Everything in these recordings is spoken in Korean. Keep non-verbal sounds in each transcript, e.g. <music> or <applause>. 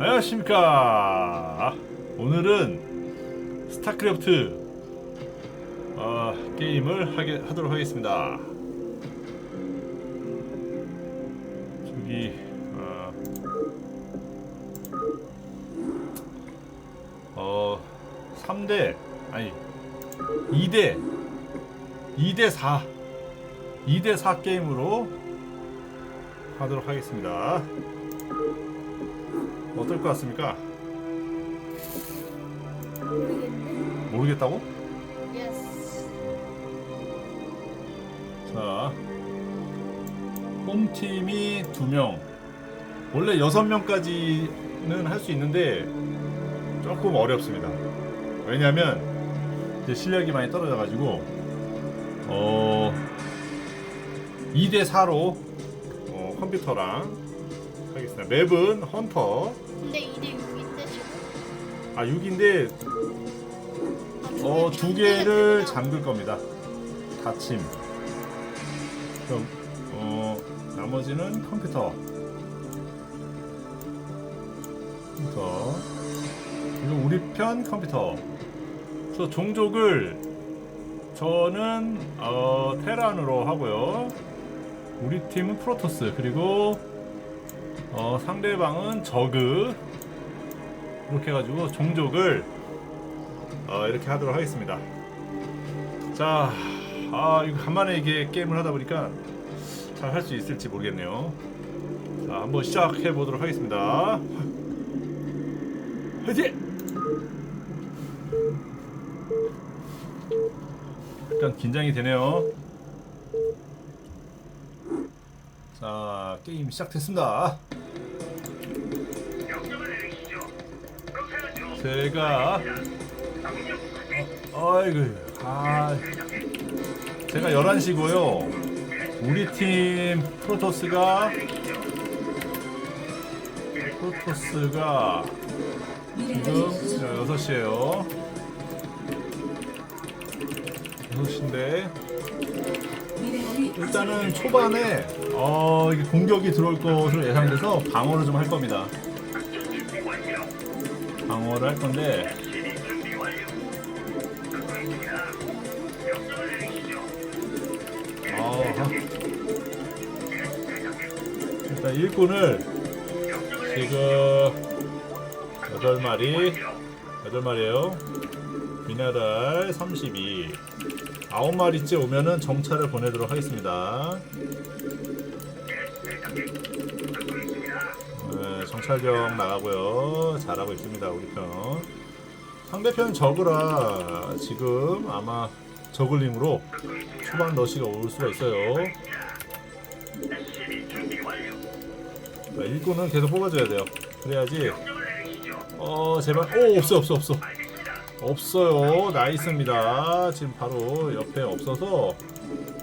안녕하십니까. 오늘은 스타크래프트 어, 게임을 하게, 하도록 하겠습니다. 저기 어, 어 3대 아니 2대 2대 4 2대 4 게임으로 하도록 하겠습니다. 어떨 것 같습니까? 모르겠네. 모르겠다고? 자, 홈팀이 2명. 원래 6명까지는 할 수 있는데 조금 어렵습니다. 왜냐면 이제 실력이 많이 떨어져가지고 어 2대 4로 어, 컴퓨터랑 하겠습니다. 맵은 헌터. 근데 2대 6인데 지금. 아 6인데 아, 어, 두두개 개를. 잠글 겁니다. 닫힘. 그럼 어, 나머지는 컴퓨터. 컴퓨터. 그리고 우리 편 컴퓨터. 그래서 종족을 저는 어, 테란으로 하고요. 우리 팀은 프로토스 그리고 어, 상대방은 저그 이렇게 해가지고 종족을 어, 이렇게 하도록 하겠습니다. 자, 아 이거 간만에 이게 게임을 하다 보니까 잘 할 수 있을지 모르겠네요. 자, 한번 시작해 보도록 하겠습니다. 화이팅! 약간 긴장이 되네요. 자, 게임 시작됐습니다. 제가 어, 아이고 아 제가 11시고요. 우리 팀 프로토스가 프로토스가 지금 6시에요. 6시인데 일단은 초반에 어, 이게 공격이 들어올 것으로 예상돼서 방어를 좀 할 겁니다. 방어를 할 건데 아, 일단 일꾼을 지금 8마리 8마리에요 미네랄 32 9마리째 오면은 정찰을 보내도록 하겠습니다 네, 정찰병 나가고요 잘하고 있습니다 우리 편 상대편 저그라 지금 아마 저글링으로 초반 러시가 올 수가 있어요. 자, 일꾼은 계속 뽑아줘야 돼요. 그래야지. 어 제발 오 없어 없어 없어 없어요. 나이스입니다. 지금 바로 옆에 없어서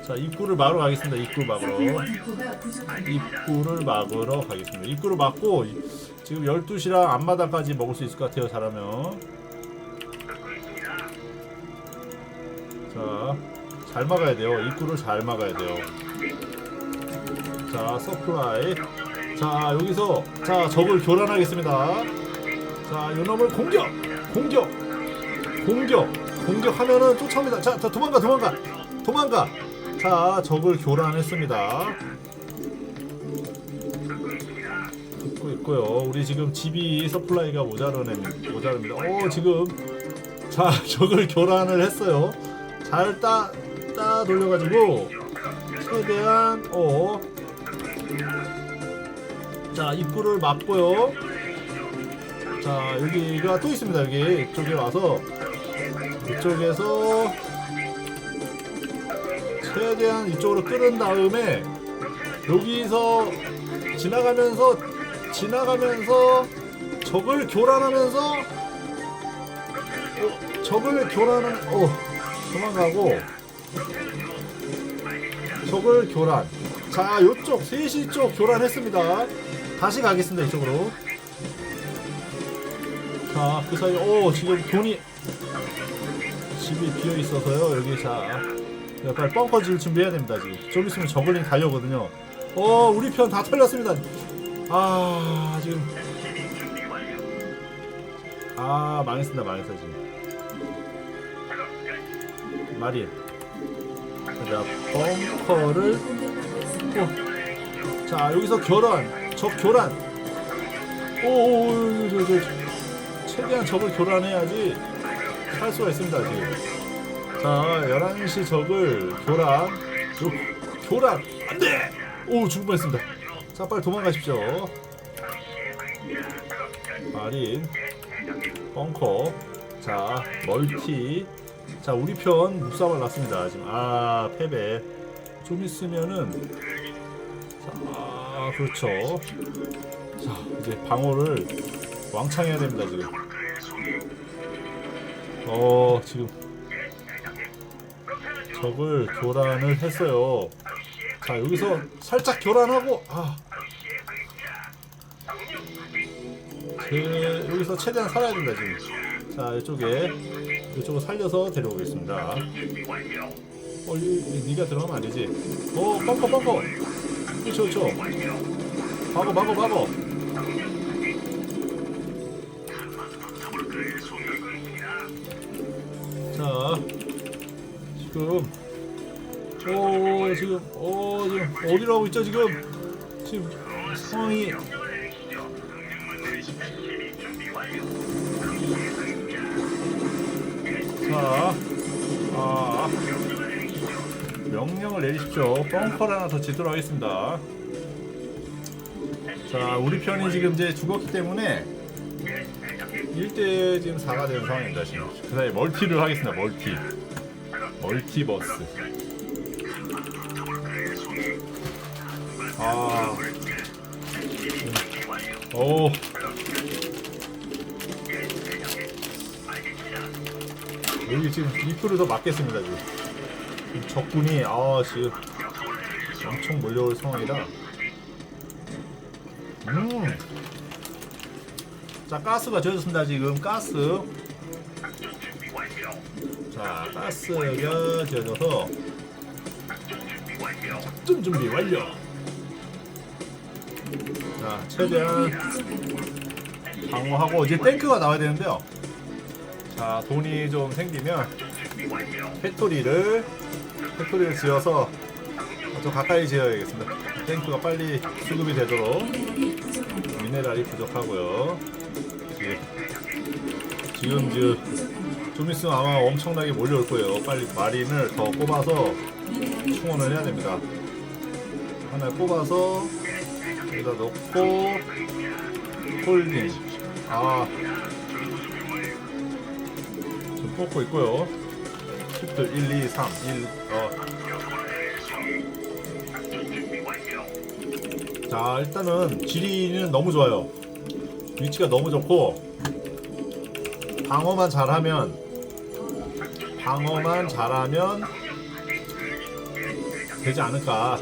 자 입구를 막으러 가겠습니다. 입구 막으러 입구를 막으러 가겠습니다. 입구를 막고 이- 지금 12시랑 앞마당까지 먹을 수 있을 것 같아요. 잘하면. 자, 잘 막아야 돼요. 입구를 잘 막아야 돼요. 자, 서플라이. 자, 여기서 자, 적을 교란하겠습니다. 자, 요놈을 공격! 공격! 공격! 공격하면은 쫓아옵니다. 자, 자, 도망가, 도망가! 도망가! 자, 적을 교란했습니다. 있고 있고요. 우리 지금 집이 서플라이가 모자르네, 모자릅니다. 오, 지금 자, <laughs> 적을 교란을 했어요. 잘 따, 따 돌려가지고 최대한 어. 자 입구를 막고요. 자 여기가 또 있습니다. 여기 이쪽에 와서 이쪽에서 최대한 이쪽으로 끌은 다음에 여기서 지나가면서 지나가면서 적을 교란하면서 어, 적을 교란은 어 도망가고 적을 교란. 자 요쪽 3시 쪽 교란했습니다. 다시 가겠습니다 이쪽으로. 자그 사이 오 지금 돈이 집이 비어 있어서요. 여기 자 네, 빨리 벙커 질 준비해야 됩니다 지금. 좀 있으면 저글링 달려거든요. 어 우리 편 다 털렸습니다. 아 지금. 아 망했습니다 망했어 지금. 마린 자 벙커를 어. 자 여기서 교란 적 교란 오저 저, 최대한 적을 교란해야지 살 수가 있습니다 지금. 자 11시 적을 교란. 요, 교란. 안돼! 오 죽을 뻔했습니다. 자 빨리 도망가십시오. 마린 벙커. 자 멀티. 자 우리 편 묵사발 났습니다 지금. 아 패배. 좀 있으면은. 자 아, 그렇죠. 자 이제 방어를 왕창 해야 됩니다 지금 어 지금 적을 교란을 했어요 자 여기서 살짝 교란하고 아 그, 여기서 최대한 살아야 된다 지금. 자 이쪽에 이쪽을 살려서 데려오겠습니다. 어, 이, 이, 네가 들어가면 안 되지. 어, 벙커 벙커. 그렇죠 그렇죠. 막어 막어 막어. 자 지금 오 지금 오 지금 어디로 하고 있죠 지금 지금 상황이 자, 아, 명령을 내리십시오. 벙커를 하나 더 짓도록 하겠습니다. 자, 우리 편이 지금 이제 죽었기 때문에 1대 지금 4가 되는 상황입니다. 지금. 그 사이에 멀티를 하겠습니다. 멀티. 멀티버스. 아. 오. 여기 지금 입구를 더 막겠습니다 지금 이 적군이 아 지금 엄청 몰려올 상황이라 음 자 가스가 지어졌습니다 지금 가스 자 가스가 지어져서 작전 준비 완료 자 최대한 방어하고 이제 탱크가 나와야 되는데요 자 돈이 좀 생기면 팩토리를 팩토리를 지어서 좀 가까이 지어야겠습니다. 탱크가 빨리 수급이 되도록 미네랄이 부족하고요. 예. 지금 지금 좀 있으면 아마 엄청나게 몰려올 거예요. 빨리 마린을 더 뽑아서 충원을 해야 됩니다. 하나 뽑아서 여기다 넣고 홀딩 아 지금 뽑고 있고요. 칩들 1, 2, 3, 1, 어. 자, 일단은 지리는 너무 좋아요. 위치가 너무 좋고, 방어만 잘하면, 방어만 잘하면 되지 않을까.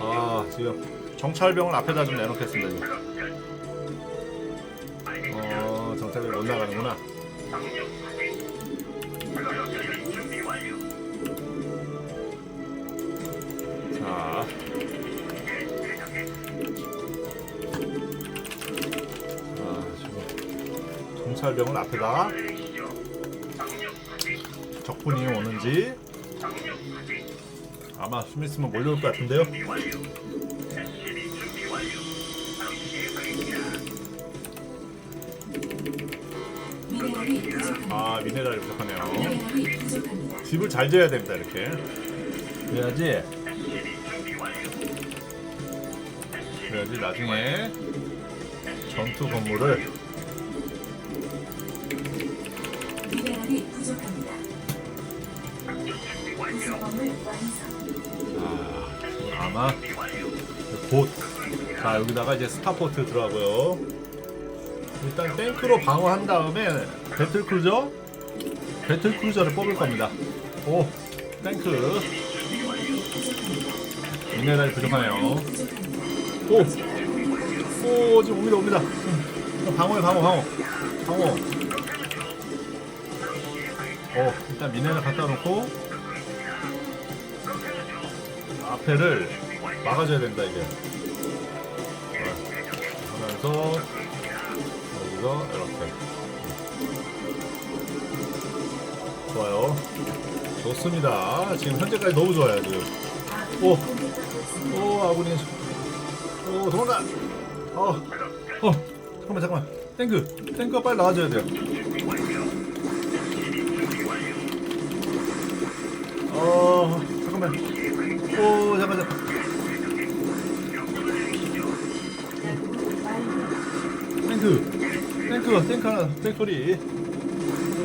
아, 지금 정찰병을 앞에다 좀 내놓겠습니다. 지금. 앞에다 적군이 오는지 아마 좀 있으면 몰려올 것 같은데요. 아 미네랄이 부족하네요. 집을 잘 지어야 됩니다 이렇게. 그래야지. 그래야지 나중에 전투 건물을 아마 곧. 자 여기다가 이제 스타포트 들어가고요. 일단 탱크로 방어한 다음에 배틀크루저, 배틀크루저를 뽑을 겁니다. 오, 탱크. 미네랄이 부족하네요. 오, 오 지금 옵니다 옵니다. 음, 방어해 방어 방어 방어. 어 일단 미네랄 갖다 놓고 앞에를 막아줘야 된다 이게. 하면서 여기서 이렇게. 좋아요. 좋습니다. 지금 현재까지 너무 좋아요 지금 오. 오 아군이. 오 도망가! 어, 어 잠깐만 잠깐만. 탱크 탱크가 빨리 나와줘야 돼요. 어 탱크 탱크 하나 탱크리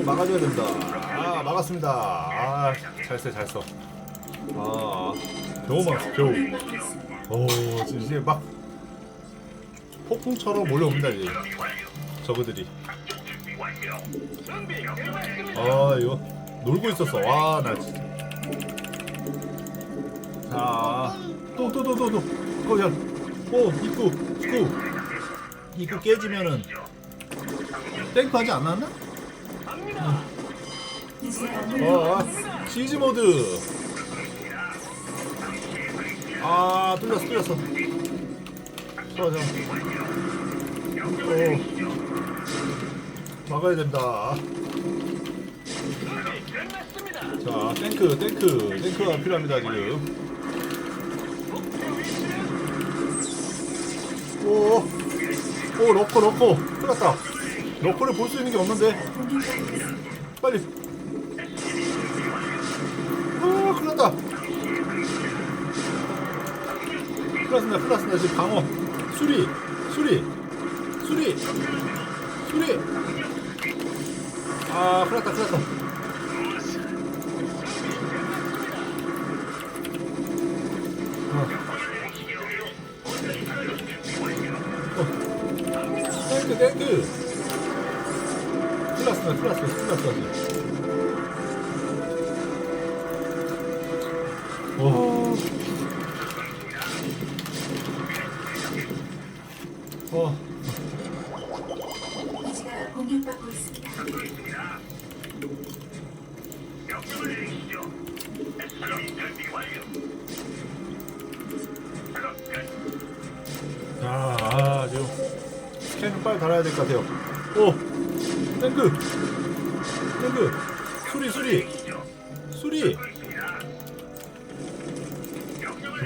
막아줘야 된다. 아 막았습니다. 아 잘써 잘써. 아 겨우 막았어 겨우. 오 이제 막 폭풍처럼 몰려옵니다 이제. 저그들이. 아 이거 놀고 있었어. 와나 진짜. 자또 또 또 또또. 거기야. 오 입구 입구. 입구 깨지면은 탱크 하지 않았나? 어, 있습니다. 시즈 모드. 아, 뚫렸어, 뚫렸어. 좋아, 좋아. 오. 막아야 된다. 자, 탱크, 탱크, 탱크가 필요합니다, 지금. 오, 오, 러커. 큰일 났다. 러커를 볼 수 있는 게 없는데. 빨리. 아, 큰일 났다. 큰일 났습니다, 큰일 났습니다. 지금 방어. 수리, 수리, 수리, 수리. 아, 큰일 났다, 큰일 났다. 어. 어. 땡크, 땡크. 큰일 났습니 수리,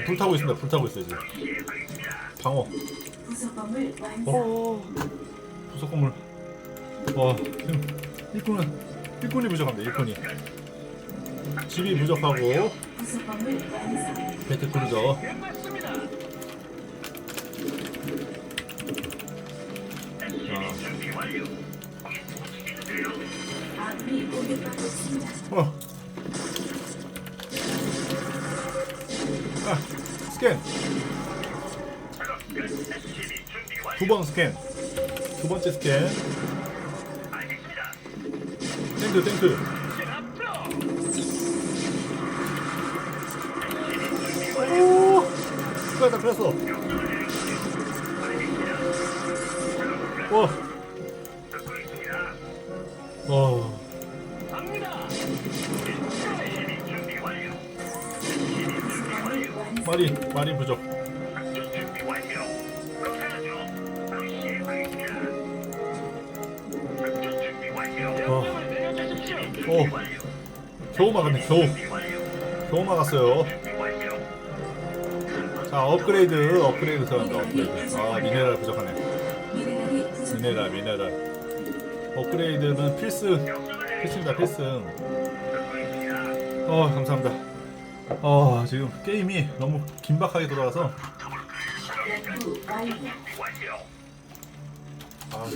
불타고 있습니다. 불타고 있어요 지금. 방어. 부속범을 완성. 어, 부속 건물. 와, 지금 일꾼은 일꾼이 부족합니다. 일꾼이. 집이 부족하고 부속범을 완성. 배트 크루저. 두 번 스캔. 두 번째 스캔. 탱크. 오! 그랬다, 그랬어. 와. 와. 완성. 말이, 말이 부족. 겨우 막았네, 겨우. 겨우 막았어요. 자, 업그레이드, 업그레이드 들어간다, 업그레이드. 아, 미네랄 부족하네. 미네랄, 미네랄. 업그레이드는 필수, 필수입니다, 필수. 어, 감사합니다. 어, 지금 게임이 너무 긴박하게 돌아와서. 아,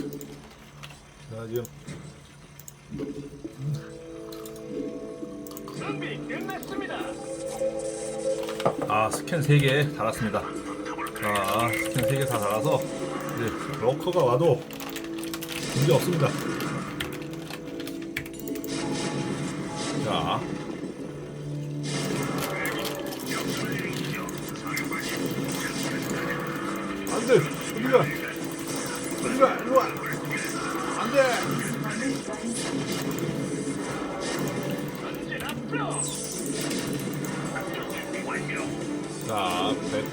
나 지금. 준비 끝났습니다. 아 스캔 3개 달았습니다. 아 스캔 3개 다 달아서 이제 러커가 와도 문제 없습니다. 자. 안돼! 어디가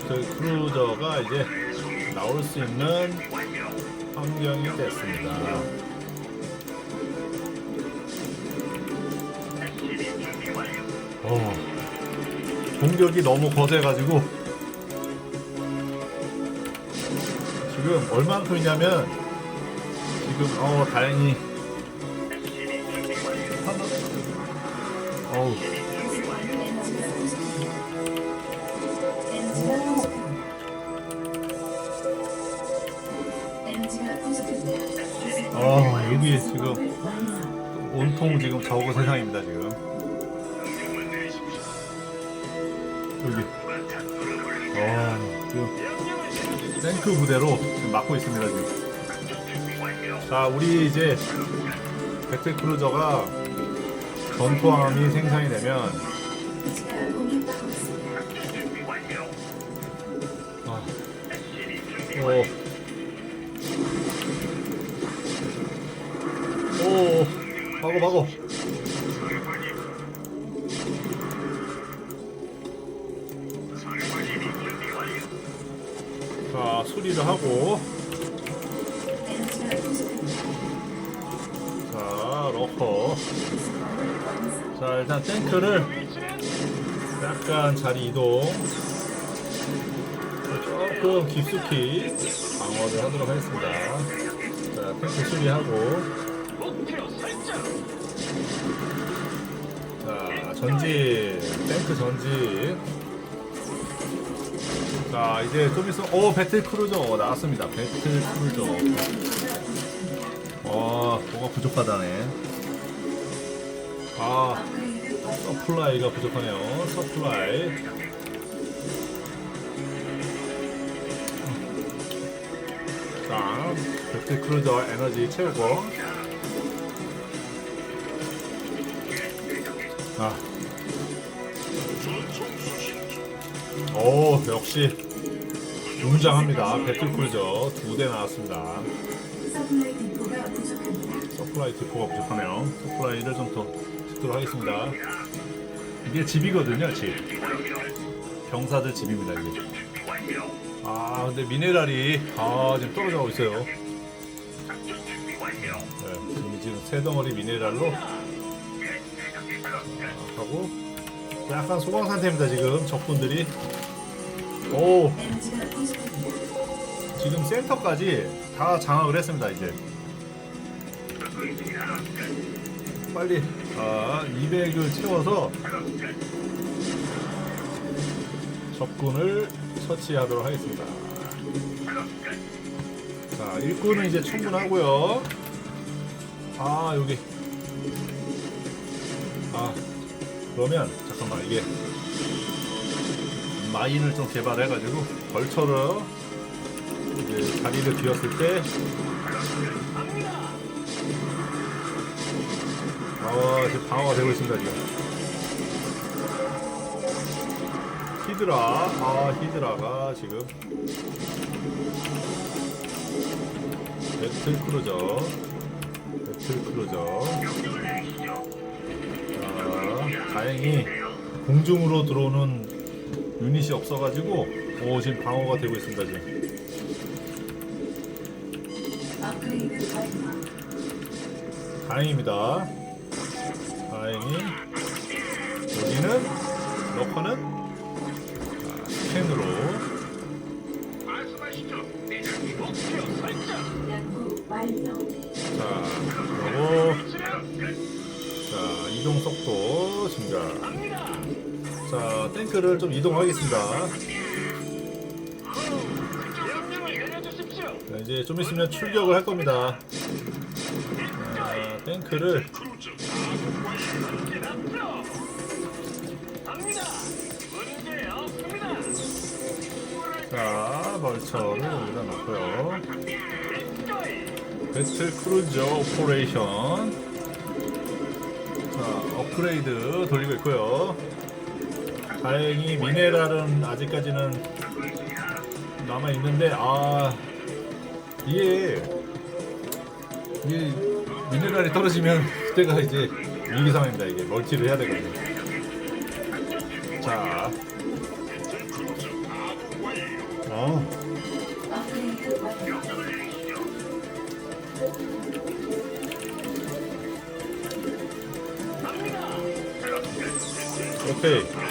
자 배틀 크루저가 이제 나올 수 있는 환경이 됐습니다. 어, 공격이 너무 거세가지고 지금 얼만큼이냐면 지금 어 다행히 탱크 부대로 지금 막고 있습니다 지금 자 우리 이제 배틀 크루저가 전투함이 생산이 되면. 아, 오. 오, 막어, 막어. 하고. 자, 러커. 자, 일단 탱크를 약간 자리 이동. 조금 깊숙이 방어를 하도록 하겠습니다. 자, 탱크 수리하고. 자, 전진. 탱크 전진. 자, 이제 좀 있으면, 오, 배틀 크루저 나왔습니다. 배틀 크루저. 와, 뭐가 부족하다네. 아, 서플라이가 부족하네요. 서플라이. 자, 배틀 크루저 에너지 채우고. 아. 오, 역시 웅장합니다. 배틀 크루저 두 대 나왔습니다. 서플라이 디포가 부족하네요. 서플라이를 좀 더 짓도록 하겠습니다. 이게 집이거든요, 집. 병사들 집입니다, 이게. 아, 근데 미네랄이 아 지금 떨어져가고 있어요. 네, 지금 지금 세 덩어리 미네랄로 아, 하고 약간 소강 상태입니다 지금 적군들이. 오. 지금 센터까지 다 장악을 했습니다 이제. 빨리 아 200을 채워서 적군을 처치하도록 하겠습니다. 자 일꾼은 이제 충분하고요. 아 여기 아 그러면 잠깐만 이게 마인을 좀 개발해가지고 벌처를 이제 자리를 비웠을 때 어, 지금 방어가 되고 있습니다, 지금. 히드라, 아, 히드라가 지금. 배틀 크루저. 배틀 크루저. 자, 다행히 공중으로 들어오는 유닛이 없어가지고, 오, 지금 방어가 되고 있습니다, 지금. 다행입니다. 다행히 여기는 러커는 스캔으로 완료. 자 그리고 자 이동 속도 증가. 자 탱크를 좀 이동하겠습니다. 자, 이제 좀 있으면 출격을 할 겁니다. 자, 탱크를. 문제 없습니다. 자 벌처를 여기다 놓고요. 배틀 크루저 오퍼레이션 자 업그레이드 돌리고 있고요 다행히 미네랄은 아직까지는 남아 있는데 아 이게 이게 미네랄이 떨어지면 <laughs> 그때가 이제 위기 상황입니다. 이게 멀티를 해야 되거든요. 자. 어. 오케이